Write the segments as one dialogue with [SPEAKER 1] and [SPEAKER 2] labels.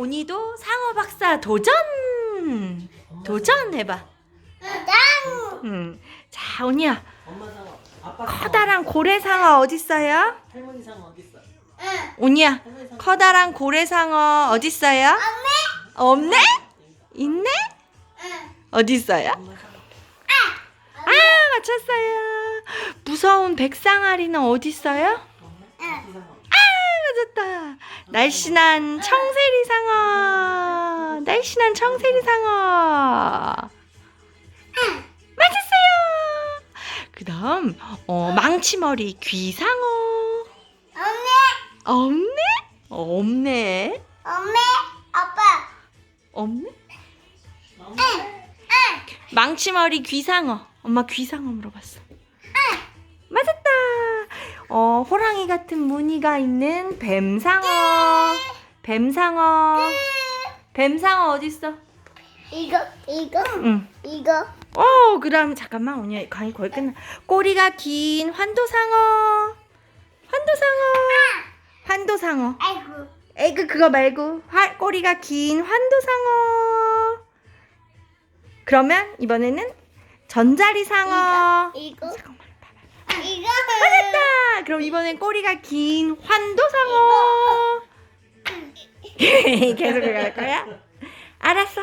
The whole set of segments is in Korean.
[SPEAKER 1] 오니도 상어 박사 도전! 도전 해봐.
[SPEAKER 2] 짱!
[SPEAKER 1] 음. 자, 오니야.
[SPEAKER 3] 엄마 상어, 아빠 상어,
[SPEAKER 1] 커다란 고래 상어 어딨어요?
[SPEAKER 3] 할머니 상어 어디 있어?
[SPEAKER 2] 응.
[SPEAKER 1] 오니야.
[SPEAKER 3] 할머니 상어
[SPEAKER 1] 커다란 고래 상어 어딨어요? 없네? 있네?
[SPEAKER 2] 응.
[SPEAKER 1] 어딨어요?
[SPEAKER 3] 엄마 상어.
[SPEAKER 1] 아, 맞췄어요. 무서운 백상아리는 어딨어요?
[SPEAKER 2] 응.
[SPEAKER 3] 아기 상어.
[SPEAKER 1] 맞았다. 날씬한 청세리 상어. 날씬한 청세리 상어. 맞았어요. 그다음 어, 망치머리 귀상어.
[SPEAKER 2] 엄마!
[SPEAKER 1] 없네? 없네.
[SPEAKER 2] 엄마! 아빠!
[SPEAKER 1] 없네? 망치머리 귀상어. 엄마 귀상어 물어봤어. 맞았다. 어, 호랑이 같은 무늬가 있는 뱀상어. 뱀상어. 뱀상어 어딨어?
[SPEAKER 2] 이거, 이거,
[SPEAKER 1] 응.
[SPEAKER 2] 이거.
[SPEAKER 1] 어, 그다음 잠깐만 언니 강의 거의 끝나. 꼬리가 긴 환도상어. 환도상어. 환도상어.
[SPEAKER 2] 아이고.
[SPEAKER 1] 에그 그거 말고 화, 꼬리가 긴 환도상어. 그러면 이번에는 전자리상어.
[SPEAKER 2] 이거, 이거.
[SPEAKER 1] 잠깐만.
[SPEAKER 2] 이거.
[SPEAKER 1] 맞았다. 그럼 이번엔 꼬리가 긴 환도상어. 계속 갈 거야? 알았어.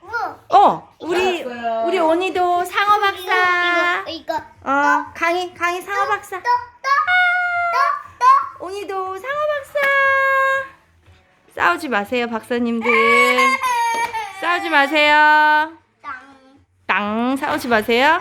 [SPEAKER 2] 뭐?
[SPEAKER 1] 어, 우리
[SPEAKER 3] 알았어요.
[SPEAKER 1] 우리 오니도 상어 박사.
[SPEAKER 2] 이거, 이거.
[SPEAKER 1] 어, 강희 강희 상어 박사.
[SPEAKER 2] 또, 또, 또, 또.
[SPEAKER 1] 오니도 상어 박사. 싸우지 마세요, 박사님들. 싸우지 마세요.
[SPEAKER 2] 땅.
[SPEAKER 1] 땅 싸우지 마세요.